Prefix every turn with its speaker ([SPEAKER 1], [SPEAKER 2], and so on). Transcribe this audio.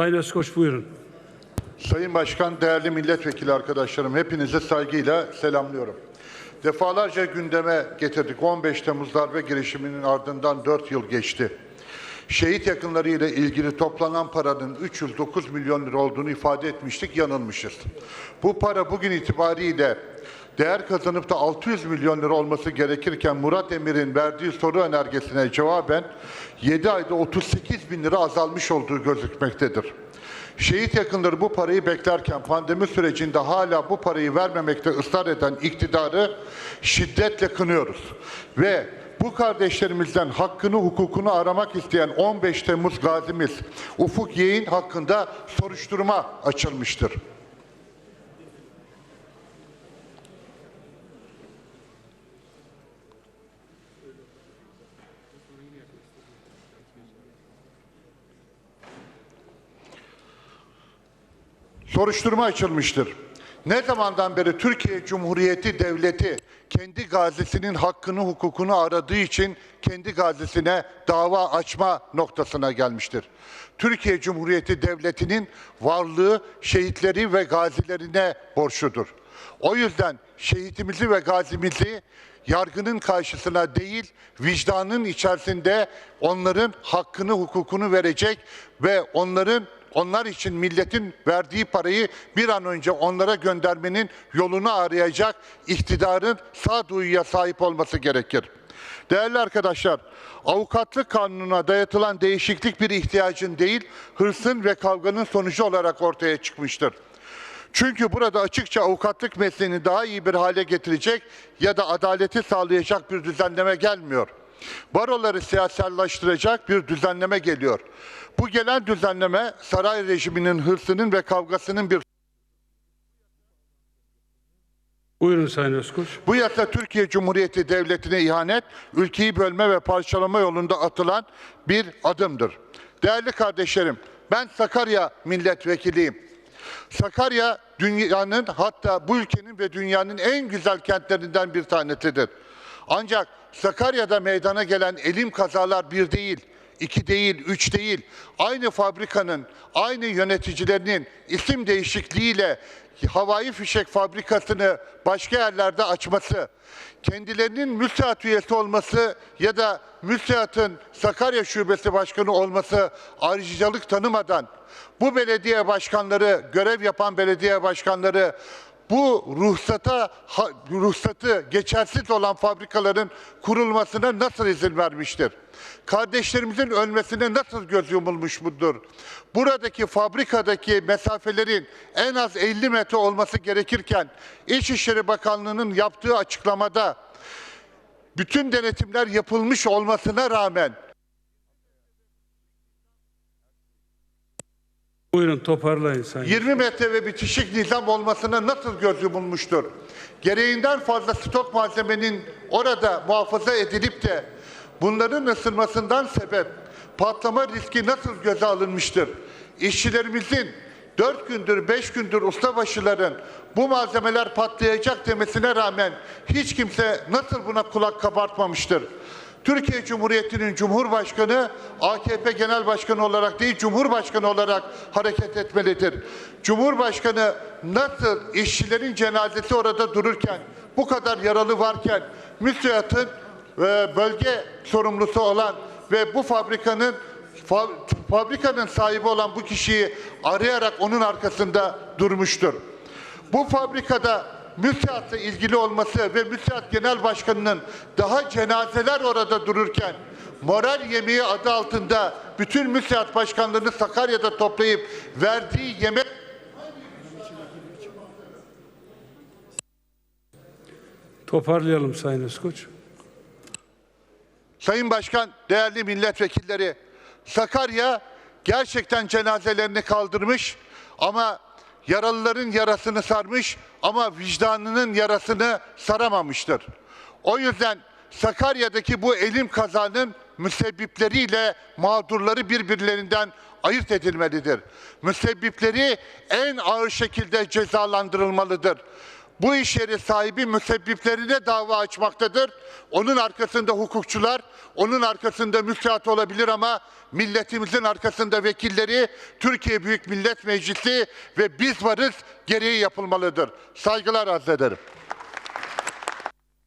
[SPEAKER 1] Sayın Özkoç buyurun.
[SPEAKER 2] Sayın Başkan, değerli milletvekili arkadaşlarım, hepinizi saygıyla selamlıyorum. Defalarca gündeme getirdik. 15 Temmuz darbe girişiminin ardından 4 yıl geçti. Şehit yakınları ile ilgili toplanan paranın 309 milyon lira olduğunu ifade etmiştik, yanılmışız. Bu para bugün itibariyle değer kazanıp da 600 milyon lira olması gerekirken Murat Emir'in verdiği soru önergesine cevaben 7 ayda 38 bin lira azalmış olduğu gözükmektedir. Şehit yakınları bu parayı beklerken pandemi sürecinde hala bu parayı vermemekte ısrar eden iktidarı şiddetle kınıyoruz. Ve bu kardeşlerimizden hakkını hukukunu aramak isteyen 15 Temmuz gazimiz Ufuk Yeğin hakkında soruşturma açılmıştır. Soruşturma açılmıştır. Ne zamandan beri Türkiye Cumhuriyeti Devleti kendi gazisinin hakkını hukukunu aradığı için kendi gazisine dava açma noktasına gelmiştir. Türkiye Cumhuriyeti Devleti'nin varlığı şehitleri ve gazilerine borçludur. O yüzden şehitimizi ve gazimizi yargının karşısına değil, vicdanın içerisinde onların hakkını, hukukunu verecek ve onların onlar için milletin verdiği parayı bir an önce onlara göndermenin yolunu arayacak iktidarın sağduyuya sahip olması gerekir. Değerli arkadaşlar, avukatlık kanununa dayatılan değişiklik bir ihtiyacın değil, hırsın ve kavganın sonucu olarak ortaya çıkmıştır. Çünkü burada açıkça avukatlık mesleğini daha iyi bir hale getirecek ya da adaleti sağlayacak bir düzenleme gelmiyor. Baroları siyasellaştıracak bir düzenleme geliyor. Bu gelen düzenleme saray rejiminin hırsının ve kavgasının bir
[SPEAKER 1] Buyurun Sayın Özkoç.
[SPEAKER 2] Bu yasa Türkiye Cumhuriyeti Devleti'ne ihanet, ülkeyi bölme ve parçalama yolunda atılan bir adımdır. Değerli kardeşlerim, ben Sakarya milletvekiliyim. Sakarya dünyanın hatta bu ülkenin ve dünyanın en güzel kentlerinden bir tanesidir. Ancak Sakarya'da meydana gelen elim kazalar bir değil, iki değil, üç değil. Aynı fabrikanın, aynı yöneticilerinin isim değişikliğiyle havai fişek fabrikasını başka yerlerde açması, kendilerinin müstehat üyesi olması ya da müstehatın Sakarya Şubesi Başkanı olması ayrıcalık tanımadan bu belediye başkanları, görev yapan belediye başkanları bu ruhsata ruhsatı geçersiz olan fabrikaların kurulmasına nasıl izin vermiştir? Kardeşlerimizin ölmesine nasıl göz yumulmuş budur? Buradaki fabrikadaki mesafelerin en az 50 metre olması gerekirken İçişleri Bakanlığı'nın yaptığı açıklamada bütün denetimler yapılmış olmasına rağmen
[SPEAKER 1] Buyurun toparlayın Sayın.
[SPEAKER 2] 20 metre ve bitişik nizam olmasına nasıl göz yumulmuştur? Gereğinden fazla stok malzemenin orada muhafaza edilip de bunların ısınmasından sebep patlama riski nasıl göze alınmıştır? İşçilerimizin 4 gündür, 5 gündür ustabaşıların bu malzemeler patlayacak demesine rağmen hiç kimse nasıl buna kulak kabartmamıştır? Türkiye Cumhuriyeti'nin Cumhurbaşkanı AKP Genel Başkanı olarak değil Cumhurbaşkanı olarak hareket etmelidir. Cumhurbaşkanı nasıl işçilerin cenazesi orada dururken bu kadar yaralı varken müsiatın e, bölge sorumlusu olan ve bu fabrikanın fa- fabrikanın sahibi olan bu kişiyi arayarak onun arkasında durmuştur. Bu fabrikada müteahhitla ilgili olması ve müteahhit genel başkanının daha cenazeler orada dururken moral yemeği adı altında bütün müteahhit başkanlarını Sakarya'da toplayıp verdiği yemek
[SPEAKER 1] Toparlayalım Sayın Özkoç.
[SPEAKER 2] Sayın Başkan, değerli milletvekilleri, Sakarya gerçekten cenazelerini kaldırmış ama yaralıların yarasını sarmış ama vicdanının yarasını saramamıştır. O yüzden Sakarya'daki bu elim kazanın müsebbipleriyle mağdurları birbirlerinden ayırt edilmelidir. Müsebbipleri en ağır şekilde cezalandırılmalıdır. Bu iş yeri sahibi müsebbiplerine dava açmaktadır. Onun arkasında hukukçular, onun arkasında müftihat olabilir ama milletimizin arkasında vekilleri, Türkiye Büyük Millet Meclisi ve biz varız gereği yapılmalıdır. Saygılar arz ederim.